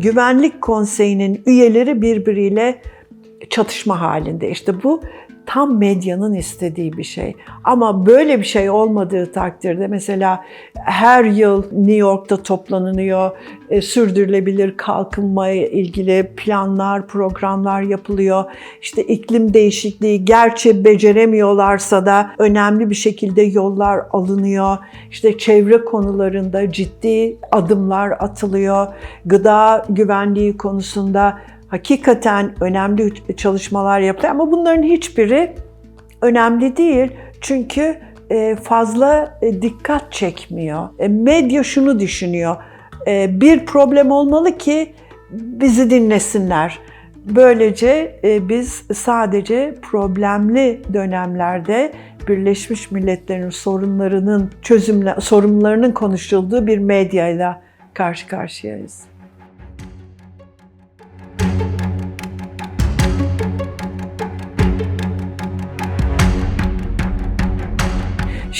Güvenlik Konseyi'nin üyeleri birbiriyle çatışma halinde. İşte bu tam medyanın istediği bir şey. Ama böyle bir şey olmadığı takdirde mesela her yıl New York'ta toplanılıyor, e, sürdürülebilir kalkınmaya ilgili planlar, programlar yapılıyor. İşte iklim değişikliği gerçi beceremiyorlarsa da önemli bir şekilde yollar alınıyor. İşte çevre konularında ciddi adımlar atılıyor. Gıda güvenliği konusunda hakikaten önemli çalışmalar yapılıyor ama bunların hiçbiri önemli değil. Çünkü e, fazla e, dikkat çekmiyor. E, medya şunu düşünüyor. Bir problem olmalı ki bizi dinlesinler. Böylece biz sadece problemli dönemlerde Birleşmiş Milletler'in sorunlarının çözümle sorunlarının konuşulduğu bir medyayla karşı karşıyayız.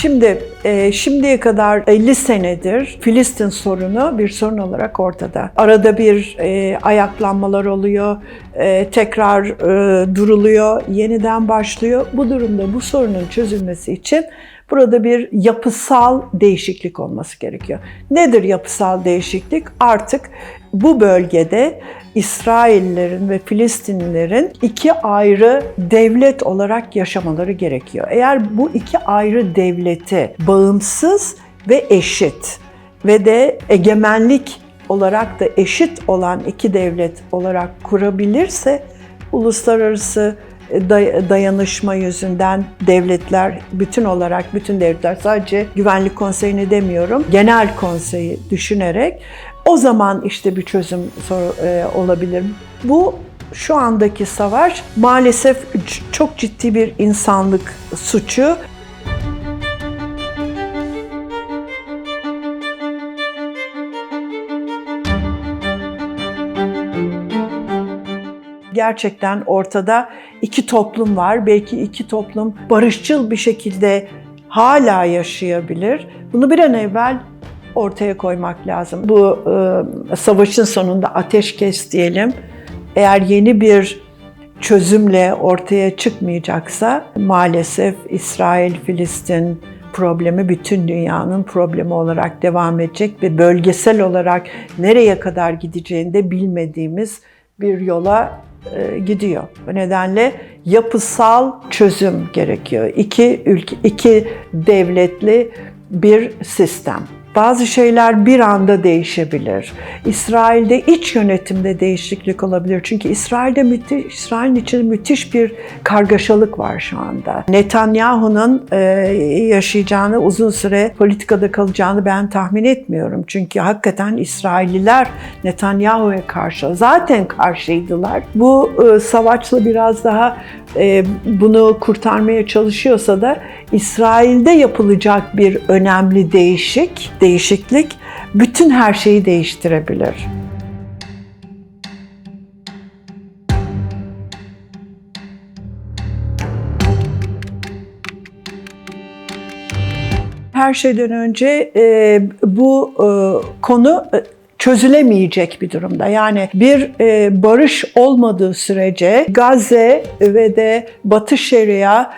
Şimdi e, şimdiye kadar 50 senedir Filistin sorunu bir sorun olarak ortada. Arada bir e, ayaklanmalar oluyor, e, tekrar e, duruluyor, yeniden başlıyor. Bu durumda bu sorunun çözülmesi için Burada bir yapısal değişiklik olması gerekiyor. Nedir yapısal değişiklik? Artık bu bölgede İsraillerin ve Filistinlilerin iki ayrı devlet olarak yaşamaları gerekiyor. Eğer bu iki ayrı devleti bağımsız ve eşit ve de egemenlik olarak da eşit olan iki devlet olarak kurabilirse uluslararası dayanışma yüzünden devletler bütün olarak bütün devletler sadece Güvenlik Konseyi'ni demiyorum genel konseyi düşünerek o zaman işte bir çözüm e, olabilir. Bu şu andaki savaş maalesef çok ciddi bir insanlık suçu. Gerçekten ortada iki toplum var. Belki iki toplum barışçıl bir şekilde hala yaşayabilir. Bunu bir an evvel ortaya koymak lazım. Bu e, savaşın sonunda ateşkes diyelim. Eğer yeni bir çözümle ortaya çıkmayacaksa maalesef İsrail-Filistin problemi bütün dünyanın problemi olarak devam edecek ve bölgesel olarak nereye kadar gideceğini de bilmediğimiz bir yola gidiyor. Bu nedenle yapısal çözüm gerekiyor. İki ülke, iki devletli bir sistem. Bazı şeyler bir anda değişebilir. İsrail'de iç yönetimde değişiklik olabilir. Çünkü İsrail'de müthiş, İsrail'in içinde müthiş bir kargaşalık var şu anda. Netanyahu'nun e, yaşayacağını, uzun süre politikada kalacağını ben tahmin etmiyorum. Çünkü hakikaten İsrailliler Netanyahu'ya karşı zaten karşıydılar. Bu e, savaşla biraz daha e, bunu kurtarmaya çalışıyorsa da İsrail'de yapılacak bir önemli değişik, değişiklik bütün her şeyi değiştirebilir. Her şeyden önce e, bu e, konu e, çözülemeyecek bir durumda. Yani bir e, barış olmadığı sürece Gazze ve de Batı Şeria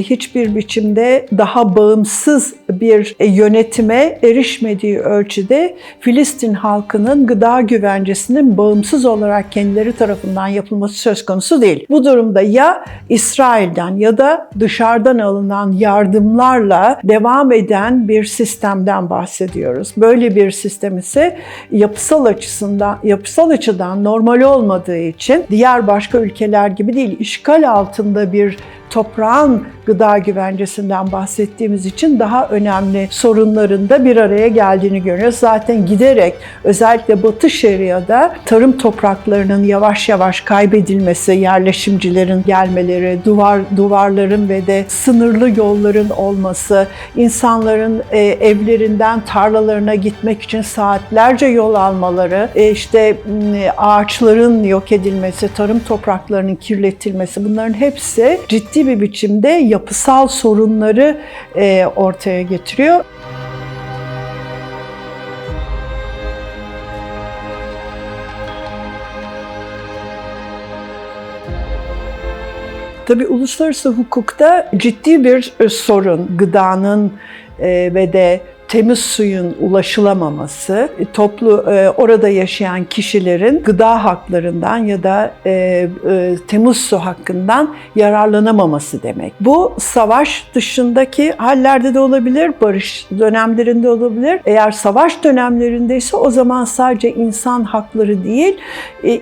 hiçbir biçimde daha bağımsız bir e, yönetime erişmediği ölçüde Filistin halkının gıda güvencesinin bağımsız olarak kendileri tarafından yapılması söz konusu değil. Bu durumda ya İsrail'den ya da dışarıdan alınan yardımlarla devam eden bir sistemden bahsediyoruz. Böyle bir sistem ise yapısal açısından yapısal açıdan normal olmadığı için diğer başka ülkeler gibi değil işgal altında bir toprağın gıda güvencesinden bahsettiğimiz için daha önemli sorunların da bir araya geldiğini görüyoruz. Zaten giderek özellikle Batı Şeria'da tarım topraklarının yavaş yavaş kaybedilmesi, yerleşimcilerin gelmeleri, duvar duvarların ve de sınırlı yolların olması, insanların e, evlerinden tarlalarına gitmek için saatlerce yol almaları, e, işte ağaçların yok edilmesi, tarım topraklarının kirletilmesi bunların hepsi ciddi ciddi bir biçimde yapısal sorunları e, ortaya getiriyor. Tabi uluslararası hukukta ciddi bir e, sorun gıdanın e, ve de temiz suyun ulaşılamaması, e, toplu e, orada yaşayan kişilerin gıda haklarından ya da e, temiz su hakkından yararlanamaması demek. Bu savaş dışındaki hallerde de olabilir, barış dönemlerinde olabilir. Eğer savaş dönemlerindeyse o zaman sadece insan hakları değil,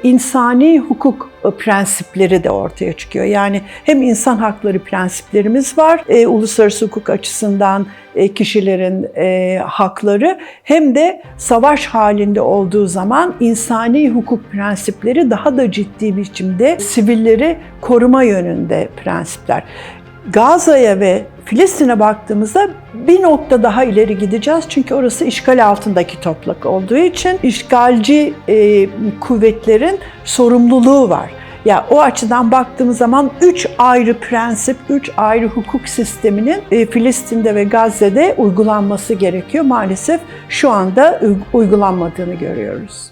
insani hukuk prensipleri de ortaya çıkıyor. Yani hem insan hakları prensiplerimiz var, e, uluslararası hukuk açısından e, kişilerin e, hakları hem de savaş halinde olduğu zaman insani hukuk prensipleri daha da ciddi biçimde sivilleri koruma yönünde prensipler. Gaza'ya ve Filistin'e baktığımızda bir nokta daha ileri gideceğiz. Çünkü orası işgal altındaki toprak olduğu için işgalci e, kuvvetlerin sorumluluğu var. Ya o açıdan baktığımız zaman üç ayrı prensip, üç ayrı hukuk sisteminin e, Filistin'de ve Gazze'de uygulanması gerekiyor. Maalesef şu anda uygulanmadığını görüyoruz.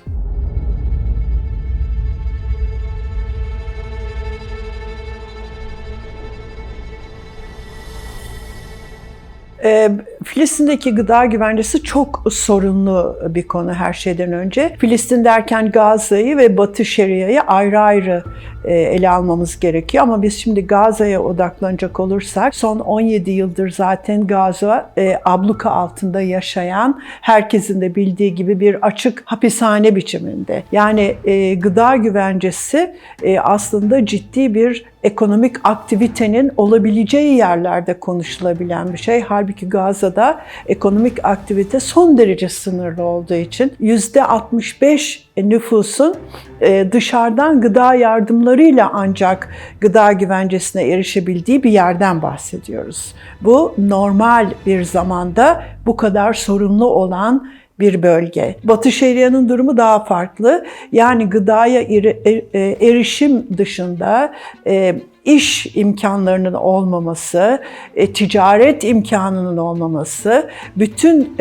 Filistin'deki gıda güvencesi çok sorunlu bir konu her şeyden önce. Filistin derken Gaza'yı ve Batı Şeria'yı ayrı ayrı e, ele almamız gerekiyor. Ama biz şimdi Gaza'ya odaklanacak olursak son 17 yıldır zaten Gaza e, abluka altında yaşayan herkesin de bildiği gibi bir açık hapishane biçiminde. Yani e, gıda güvencesi e, aslında ciddi bir ekonomik aktivitenin olabileceği yerlerde konuşulabilen bir şey. Halbuki Gaza'da ekonomik aktivite son derece sınırlı olduğu için %65 nüfusun e, dışarıdan gıda yardımlarıyla ancak gıda güvencesine erişebildiği bir yerden bahsediyoruz. Bu normal bir zamanda bu kadar sorunlu olan bir bölge. Batı Şeria'nın durumu daha farklı. Yani gıdaya e, erişim dışında e, iş imkanlarının olmaması, e, ticaret imkanının olmaması, bütün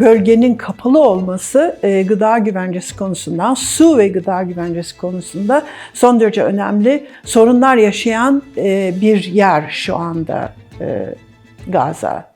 bölgenin kapalı olması gıda güvencesi konusundan, su ve gıda güvencesi konusunda son derece önemli sorunlar yaşayan bir yer şu anda Gaza.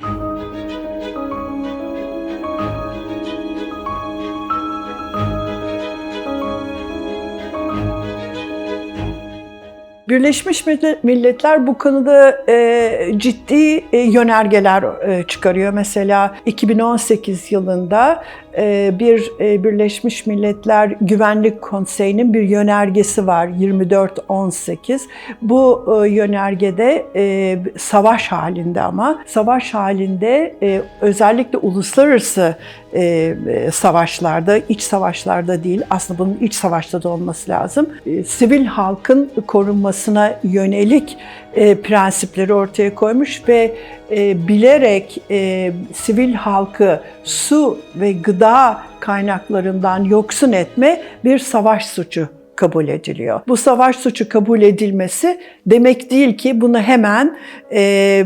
Birleşmiş Milletler bu konuda e, ciddi e, yönergeler e, çıkarıyor. Mesela 2018 yılında e, bir e, Birleşmiş Milletler Güvenlik Konseyi'nin bir yönergesi var 2418. Bu e, yönergede e, savaş halinde ama savaş halinde e, özellikle uluslararası e, e savaşlarda, iç savaşlarda değil aslında bunun iç savaşta da olması lazım. E, sivil halkın korunması olmasına yönelik e, prensipleri ortaya koymuş ve e, bilerek e, sivil halkı su ve gıda kaynaklarından yoksun etme bir savaş suçu kabul ediliyor. Bu savaş suçu kabul edilmesi demek değil ki bunu hemen e,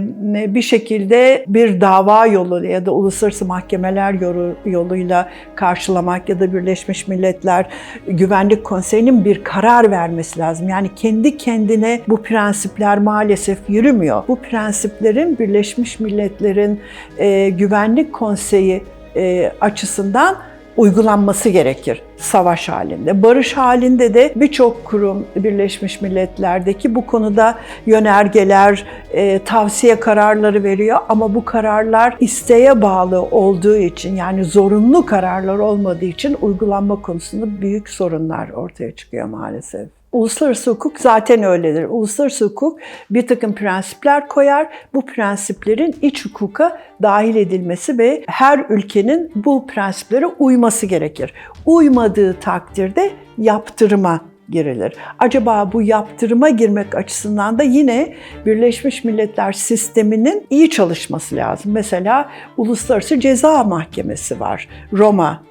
bir şekilde bir dava yolu ya da uluslararası mahkemeler yolu, yoluyla karşılamak ya da Birleşmiş Milletler Güvenlik Konseyi'nin bir karar vermesi lazım. Yani kendi kendine bu prensipler maalesef yürümüyor. Bu prensiplerin Birleşmiş Milletler'in e, Güvenlik Konseyi e, açısından uygulanması gerekir savaş halinde. Barış halinde de birçok kurum Birleşmiş Milletler'deki bu konuda yönergeler, e, tavsiye kararları veriyor ama bu kararlar isteğe bağlı olduğu için yani zorunlu kararlar olmadığı için uygulanma konusunda büyük sorunlar ortaya çıkıyor maalesef. Uluslararası hukuk zaten öyledir. Uluslararası hukuk bir takım prensipler koyar. Bu prensiplerin iç hukuka dahil edilmesi ve her ülkenin bu prensiplere uyması gerekir. Uymadığı takdirde yaptırıma girilir. Acaba bu yaptırıma girmek açısından da yine Birleşmiş Milletler sisteminin iyi çalışması lazım. Mesela Uluslararası Ceza Mahkemesi var. Roma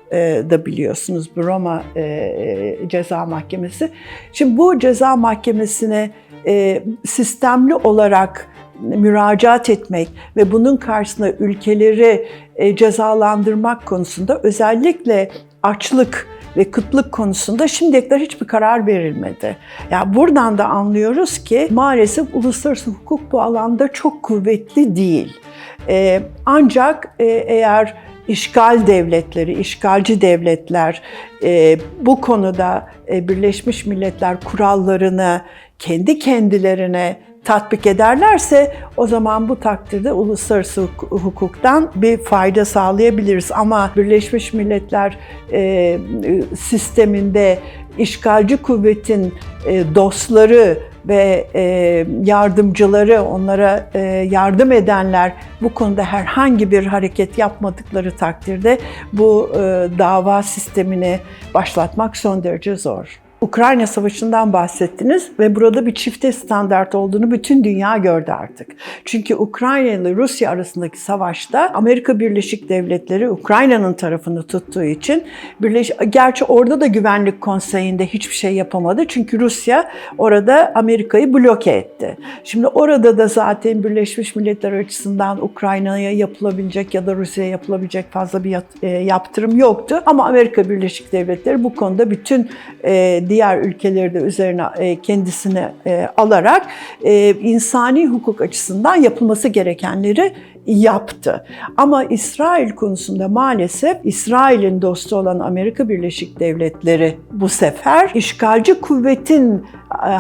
da biliyorsunuz bu Roma e, e, Ceza Mahkemesi. Şimdi bu ceza mahkemesine sistemli olarak müracaat etmek ve bunun karşısında ülkeleri cezalandırmak konusunda özellikle açlık ve kıtlık konusunda şimdiye kadar hiçbir karar verilmedi. Yani buradan da anlıyoruz ki maalesef uluslararası hukuk bu alanda çok kuvvetli değil. Ee, ancak e, eğer işgal devletleri, işgalci devletler e, bu konuda e, Birleşmiş Milletler kurallarını kendi kendilerine tatbik ederlerse o zaman bu takdirde uluslararası hukuktan bir fayda sağlayabiliriz. Ama Birleşmiş Milletler e, sisteminde işgalci kuvvetin e, dostları ve e, yardımcıları, onlara e, yardım edenler bu konuda herhangi bir hareket yapmadıkları takdirde bu e, dava sistemini başlatmak son derece zor. Ukrayna Savaşı'ndan bahsettiniz ve burada bir çifte standart olduğunu bütün dünya gördü artık. Çünkü Ukrayna ile Rusya arasındaki savaşta Amerika Birleşik Devletleri Ukrayna'nın tarafını tuttuğu için Birleş gerçi orada da Güvenlik Konseyi'nde hiçbir şey yapamadı. Çünkü Rusya orada Amerika'yı bloke etti. Şimdi orada da zaten Birleşmiş Milletler açısından Ukrayna'ya yapılabilecek ya da Rusya'ya yapılabilecek fazla bir e, yaptırım yoktu. Ama Amerika Birleşik Devletleri bu konuda bütün e, diğer ülkeleri de üzerine e, kendisine e, alarak e, insani hukuk açısından yapılması gerekenleri yaptı. Ama İsrail konusunda maalesef İsrail'in dostu olan Amerika Birleşik Devletleri bu sefer işgalci kuvvetin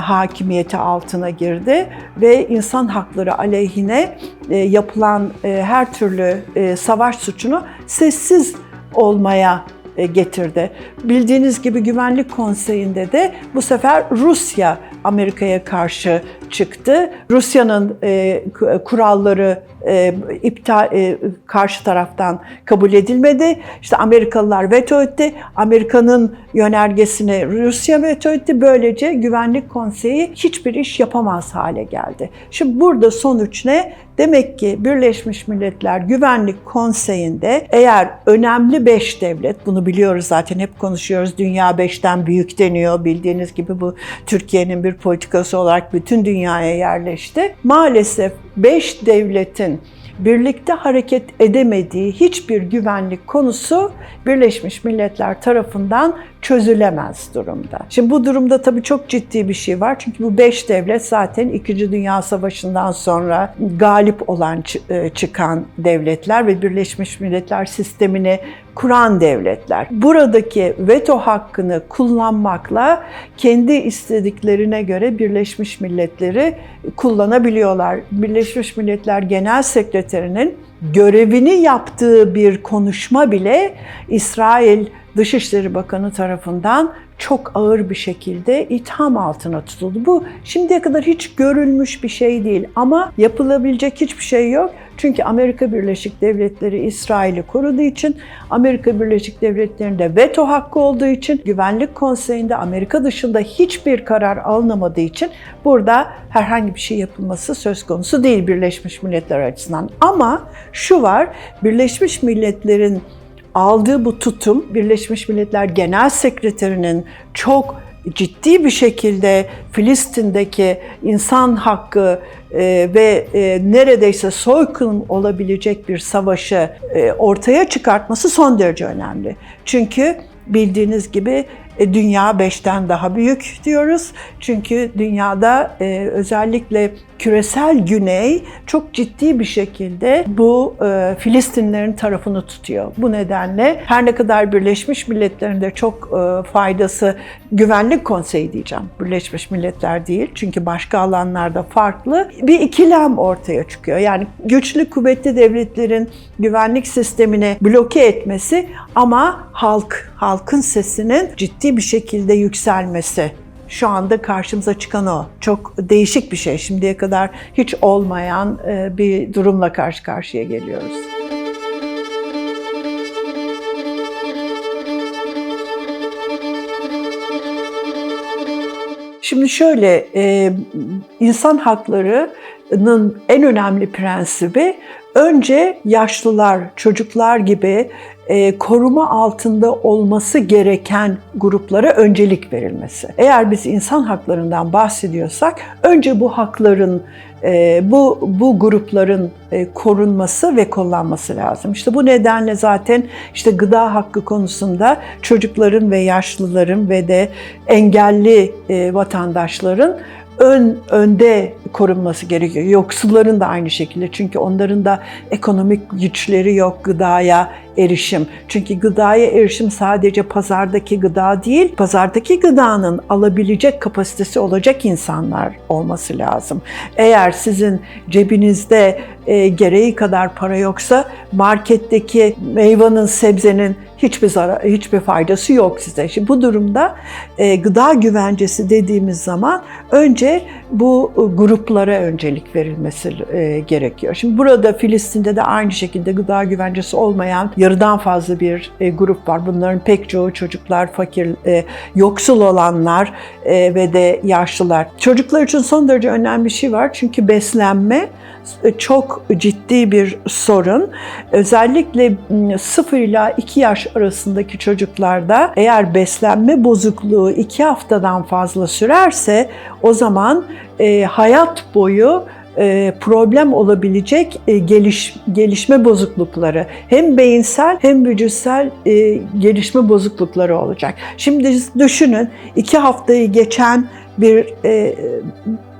hakimiyeti altına girdi ve insan hakları aleyhine yapılan her türlü savaş suçunu sessiz olmaya getirdi. Bildiğiniz gibi Güvenlik Konseyi'nde de bu sefer Rusya Amerika'ya karşı çıktı. Rusya'nın e, kuralları e, iptal e, karşı taraftan kabul edilmedi. İşte Amerikalılar veto etti. Amerika'nın yönergesine Rusya veto etti. Böylece Güvenlik Konseyi hiçbir iş yapamaz hale geldi. Şimdi burada sonuç ne? Demek ki Birleşmiş Milletler Güvenlik Konseyi'nde eğer önemli beş devlet, bunu biliyoruz zaten hep konuşuyoruz, dünya beşten büyük deniyor. Bildiğiniz gibi bu Türkiye'nin bir politikası olarak bütün dünyaya yerleşti. Maalesef beş devletin birlikte hareket edemediği hiçbir güvenlik konusu Birleşmiş Milletler tarafından çözülemez durumda. Şimdi bu durumda tabii çok ciddi bir şey var. Çünkü bu beş devlet zaten İkinci Dünya Savaşı'ndan sonra galip olan e, çıkan devletler ve Birleşmiş Milletler sistemini kuran devletler. Buradaki veto hakkını kullanmakla kendi istediklerine göre Birleşmiş Milletleri kullanabiliyorlar. Birleşmiş Milletler Genel Sekreterinin görevini yaptığı bir konuşma bile İsrail Dışişleri Bakanı tarafından çok ağır bir şekilde itham altına tutuldu. Bu şimdiye kadar hiç görülmüş bir şey değil ama yapılabilecek hiçbir şey yok. Çünkü Amerika Birleşik Devletleri İsrail'i koruduğu için, Amerika Birleşik Devletleri'nde veto hakkı olduğu için, Güvenlik Konseyi'nde Amerika dışında hiçbir karar alınamadığı için burada herhangi bir şey yapılması söz konusu değil Birleşmiş Milletler açısından. Ama şu var, Birleşmiş Milletler'in aldığı bu tutum Birleşmiş Milletler Genel Sekreterinin çok ciddi bir şekilde Filistin'deki insan hakkı e, ve e, neredeyse soykırım olabilecek bir savaşı e, ortaya çıkartması son derece önemli. Çünkü bildiğiniz gibi e, dünya beşten daha büyük diyoruz. Çünkü dünyada e, özellikle küresel güney çok ciddi bir şekilde bu e, Filistinlerin tarafını tutuyor. Bu nedenle her ne kadar Birleşmiş Milletler'in de çok faydası Güvenlik Konseyi diyeceğim. Birleşmiş Milletler değil. Çünkü başka alanlarda farklı bir ikilem ortaya çıkıyor. Yani güçlü kuvvetli devletlerin güvenlik sistemini bloke etmesi ama halk, halkın sesinin ciddi bir şekilde yükselmesi şu anda karşımıza çıkan o. Çok değişik bir şey. Şimdiye kadar hiç olmayan e, bir durumla karşı karşıya geliyoruz. Şimdi şöyle, e, insan haklarının en önemli prensibi önce yaşlılar, çocuklar gibi e, koruma altında olması gereken gruplara öncelik verilmesi. Eğer biz insan haklarından bahsediyorsak önce bu hakların e, bu bu grupların e, korunması ve kullanması lazım. İşte bu nedenle zaten işte gıda hakkı konusunda çocukların ve yaşlıların ve de engelli vatandaşların ön önde korunması gerekiyor. Yoksulların da aynı şekilde çünkü onların da ekonomik güçleri yok gıdaya erişim. Çünkü gıdaya erişim sadece pazardaki gıda değil, pazardaki gıdanın alabilecek kapasitesi olacak insanlar olması lazım. Eğer sizin cebinizde e, gereği kadar para yoksa marketteki meyvanın, sebzenin hiçbir zarar, hiçbir faydası yok size. Şimdi bu durumda e, gıda güvencesi dediğimiz zaman önce bu e, gruplara öncelik verilmesi e, gerekiyor. Şimdi burada Filistin'de de aynı şekilde gıda güvencesi olmayan yarıdan fazla bir e, grup var. Bunların pek çoğu çocuklar, fakir, e, yoksul olanlar e, ve de yaşlılar. Çocuklar için son derece önemli bir şey var çünkü beslenme çok ciddi bir sorun. Özellikle 0 ila 2 yaş arasındaki çocuklarda eğer beslenme bozukluğu 2 haftadan fazla sürerse o zaman e, hayat boyu e, problem olabilecek e, geliş, gelişme bozuklukları hem beyinsel hem vücutsal e, gelişme bozuklukları olacak. Şimdi düşünün iki haftayı geçen bir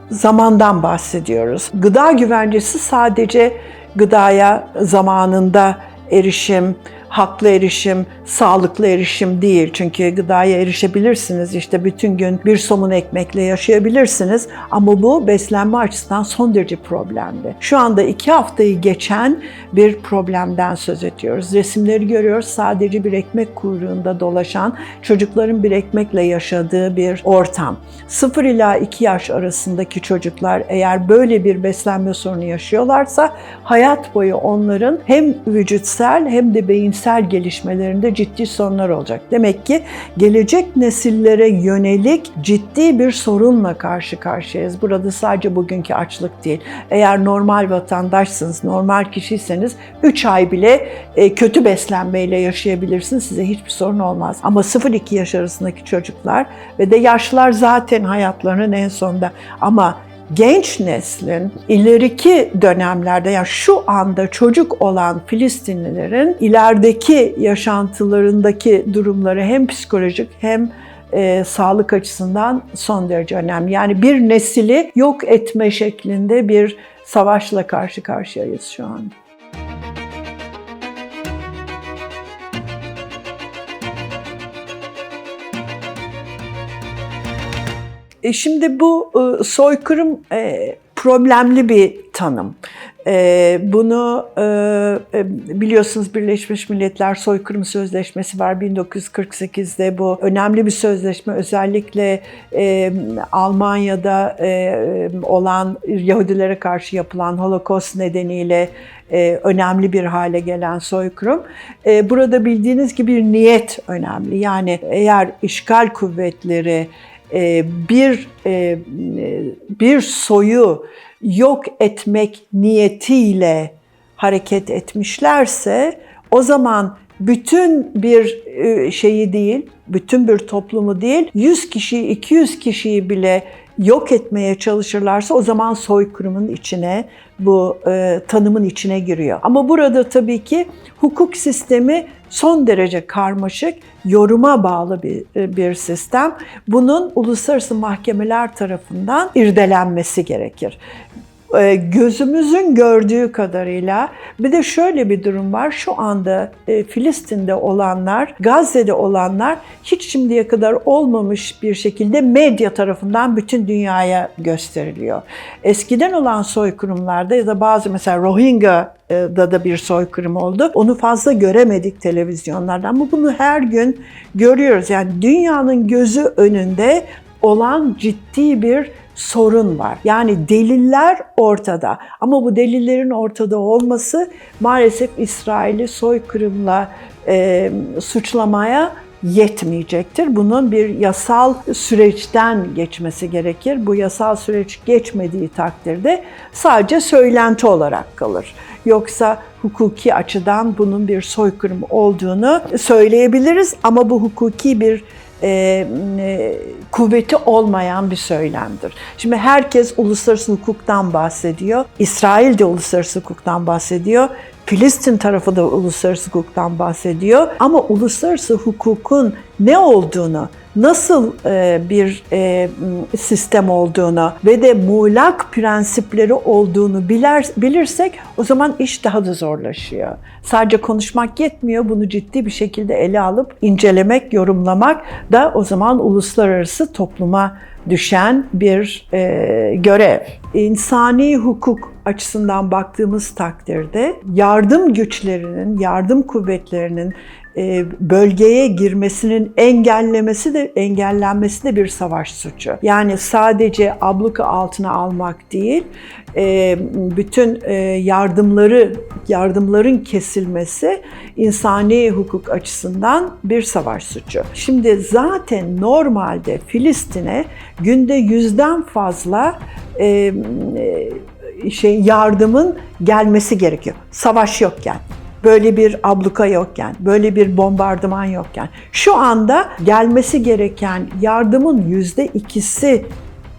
zamandan bahsediyoruz. Gıda güvencesi sadece gıdaya zamanında erişim, haklı erişim, sağlıklı erişim değil. Çünkü gıdaya erişebilirsiniz. İşte bütün gün bir somun ekmekle yaşayabilirsiniz. Ama bu beslenme açısından son derece problemli. Şu anda iki haftayı geçen bir problemden söz ediyoruz. Resimleri görüyoruz. Sadece bir ekmek kuyruğunda dolaşan çocukların bir ekmekle yaşadığı bir ortam. 0 ila 2 yaş arasındaki çocuklar eğer böyle bir beslenme sorunu yaşıyorlarsa hayat boyu onların hem vücutsal hem de beyinsel gelişmelerinde ciddi sorunlar olacak. Demek ki gelecek nesillere yönelik ciddi bir sorunla karşı karşıyayız. Burada sadece bugünkü açlık değil. Eğer normal vatandaşsınız, normal kişiyseniz 3 ay bile e, kötü beslenmeyle yaşayabilirsiniz. Size hiçbir sorun olmaz. Ama 0-2 yaş arasındaki çocuklar ve de yaşlılar zaten hayatlarının en sonunda. Ama genç neslin ileriki dönemlerde yani şu anda çocuk olan Filistinlilerin ilerideki yaşantılarındaki durumları hem psikolojik hem e, sağlık açısından son derece önemli. Yani bir nesili yok etme şeklinde bir savaşla karşı karşıyayız şu anda. E şimdi bu e, soykırım e, problemli bir tanım. E, bunu e, e biliyorsunuz Birleşmiş Milletler Soykırım Sözleşmesi var 1948'de bu önemli bir sözleşme özellikle e, Almanya'da e, olan Yahudilere karşı yapılan Holocaust nedeniyle e, önemli bir hale gelen soykırım. E, burada bildiğiniz gibi bir niyet önemli. Yani eğer işgal kuvvetleri bir e, bir soyu yok etmek niyetiyle hareket etmişlerse o zaman bütün bir e, şeyi değil, bütün bir toplumu değil, 100 kişi, 200 kişiyi bile yok etmeye çalışırlarsa o zaman soykırımın içine, bu e, tanımın içine giriyor. Ama burada tabii ki hukuk sistemi son derece karmaşık, yoruma bağlı bir, e, bir sistem. Bunun uluslararası mahkemeler tarafından irdelenmesi gerekir gözümüzün gördüğü kadarıyla bir de şöyle bir durum var. Şu anda e, Filistin'de olanlar, Gazze'de olanlar hiç şimdiye kadar olmamış bir şekilde medya tarafından bütün dünyaya gösteriliyor. Eskiden olan soykırımlarda ya da bazı mesela Rohingya da da bir soykırım oldu. Onu fazla göremedik televizyonlardan ama bunu her gün görüyoruz. Yani dünyanın gözü önünde olan ciddi bir sorun var. Yani deliller ortada ama bu delillerin ortada olması maalesef İsrail'i soykırımla e, suçlamaya yetmeyecektir. Bunun bir yasal süreçten geçmesi gerekir. Bu yasal süreç geçmediği takdirde sadece söylenti olarak kalır. yoksa hukuki açıdan bunun bir soykırım olduğunu söyleyebiliriz ama bu hukuki bir e, e, kuvveti olmayan bir söylemdir. Şimdi herkes uluslararası hukuktan bahsediyor. İsrail de uluslararası hukuktan bahsediyor. Filistin tarafı da uluslararası hukuktan bahsediyor. Ama uluslararası hukukun ne olduğunu, nasıl e, bir e, sistem olduğunu ve de muğlak prensipleri olduğunu biler, bilirsek o zaman iş daha da zorlaşıyor. Sadece konuşmak yetmiyor. Bunu ciddi bir şekilde ele alıp incelemek, yorumlamak da o zaman uluslararası topluma düşen bir e, görev. İnsani hukuk açısından baktığımız takdirde yardım güçlerinin, yardım kuvvetlerinin bölgeye girmesinin engellemesi de engellenmesi de bir savaş suçu. Yani sadece abluka altına almak değil, e, bütün e, yardımları yardımların kesilmesi insani hukuk açısından bir savaş suçu. Şimdi zaten normalde Filistin'e günde yüzden fazla şey yardımın gelmesi gerekiyor. Savaş yokken böyle bir abluka yokken, böyle bir bombardıman yokken, şu anda gelmesi gereken yardımın yüzde ikisi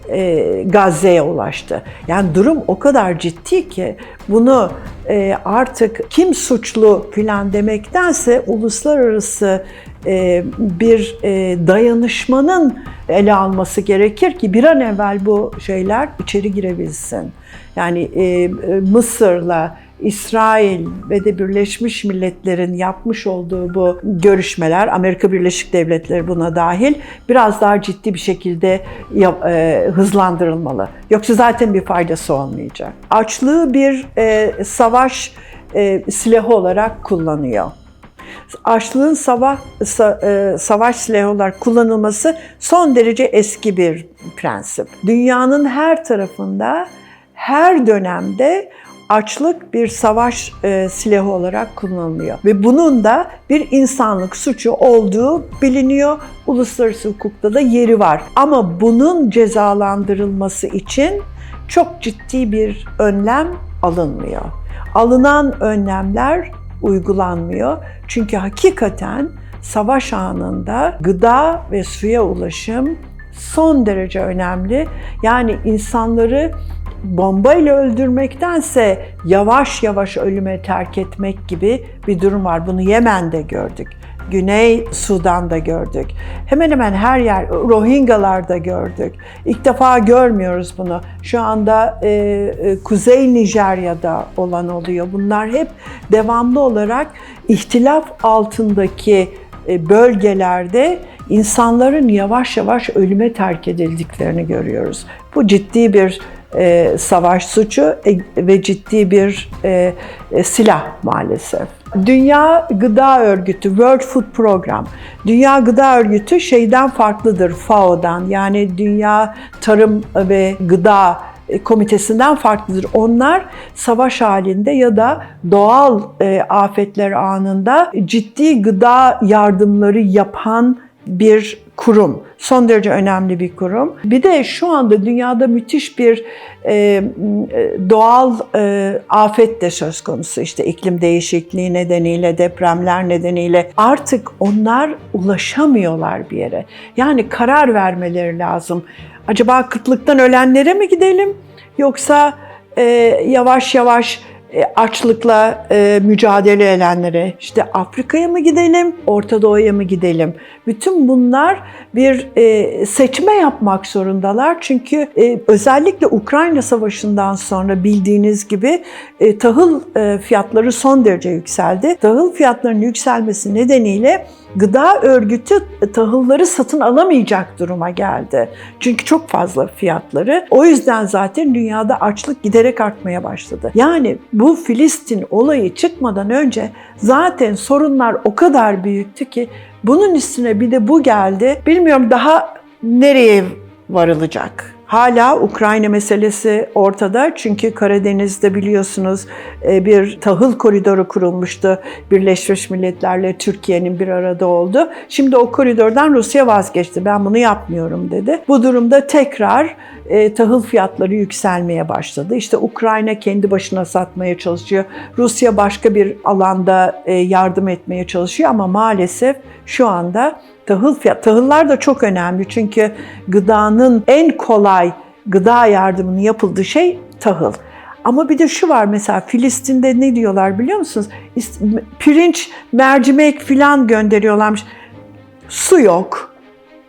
e, Gazze'ye ulaştı. Yani durum o kadar ciddi ki bunu e, artık kim suçlu filan demektense uluslararası e, bir e, dayanışmanın ele alması gerekir ki bir an evvel bu şeyler içeri girebilsin. Yani e, Mısır'la İsrail ve de Birleşmiş Milletler'in yapmış olduğu bu görüşmeler, Amerika Birleşik Devletleri buna dahil biraz daha ciddi bir şekilde e, hızlandırılmalı. Yoksa zaten bir faydası olmayacak. Açlığı bir e, savaş e, silahı olarak kullanıyor. Açlığın savaş, savaş silahı olarak kullanılması son derece eski bir prensip. Dünyanın her tarafında, her dönemde açlık bir savaş e, silahı olarak kullanılıyor. Ve bunun da bir insanlık suçu olduğu biliniyor. Uluslararası hukukta da yeri var. Ama bunun cezalandırılması için çok ciddi bir önlem alınmıyor. Alınan önlemler uygulanmıyor. Çünkü hakikaten savaş anında gıda ve suya ulaşım son derece önemli. Yani insanları bombayla öldürmektense yavaş yavaş ölüme terk etmek gibi bir durum var. Bunu Yemen'de gördük. Güney Sudan'da gördük. Hemen hemen her yer, Rohingyalar'da gördük. İlk defa görmüyoruz bunu. Şu anda e, e, Kuzey Nijerya'da olan oluyor. Bunlar hep devamlı olarak ihtilaf altındaki e, bölgelerde insanların yavaş yavaş ölüme terk edildiklerini görüyoruz. Bu ciddi bir e, savaş suçu e, ve ciddi bir e, e, silah maalesef. Dünya Gıda Örgütü, World Food Program. Dünya Gıda Örgütü şeyden farklıdır FAO'dan. Yani Dünya Tarım ve Gıda komitesinden farklıdır. Onlar savaş halinde ya da doğal e, afetler anında ciddi gıda yardımları yapan bir kurum. Son derece önemli bir kurum. Bir de şu anda dünyada müthiş bir e, doğal e, afet de söz konusu. İşte iklim değişikliği nedeniyle, depremler nedeniyle artık onlar ulaşamıyorlar bir yere. Yani karar vermeleri lazım. Acaba kıtlıktan ölenlere mi gidelim yoksa e, yavaş yavaş açlıkla e, mücadele edenlere işte Afrika'ya mı gidelim, Orta Doğu'ya mı gidelim? Bütün bunlar bir e, seçme yapmak zorundalar. Çünkü özellikle Ukrayna Savaşı'ndan sonra bildiğiniz gibi tahıl fiyatları son derece yükseldi. Tahıl fiyatlarının yükselmesi nedeniyle gıda örgütü tahılları satın alamayacak duruma geldi. Çünkü çok fazla fiyatları. O yüzden zaten dünyada açlık giderek artmaya başladı. Yani bu Filistin olayı çıkmadan önce zaten sorunlar o kadar büyüktü ki bunun üstüne bir de bu geldi. Bilmiyorum daha nereye varılacak? Hala Ukrayna meselesi ortada. Çünkü Karadeniz'de biliyorsunuz e, bir tahıl koridoru kurulmuştu. Birleşmiş Milletler'le Türkiye'nin bir arada oldu. Şimdi o koridordan Rusya vazgeçti. Ben bunu yapmıyorum dedi. Bu durumda tekrar e, tahıl fiyatları yükselmeye başladı. İşte Ukrayna kendi başına satmaya çalışıyor. Rusya başka bir alanda e, yardım etmeye çalışıyor ama maalesef şu anda tahıl fiyat tahıllar da çok önemli çünkü gıdanın en kolay gıda yardımının yapıldığı şey tahıl. Ama bir de şu var mesela Filistin'de ne diyorlar biliyor musunuz? Pirinç, mercimek filan gönderiyorlarmış. Su yok.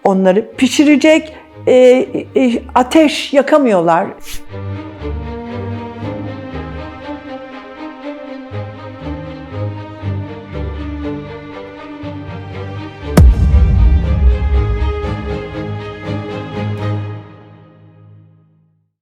Onları pişirecek e, e, ateş yakamıyorlar.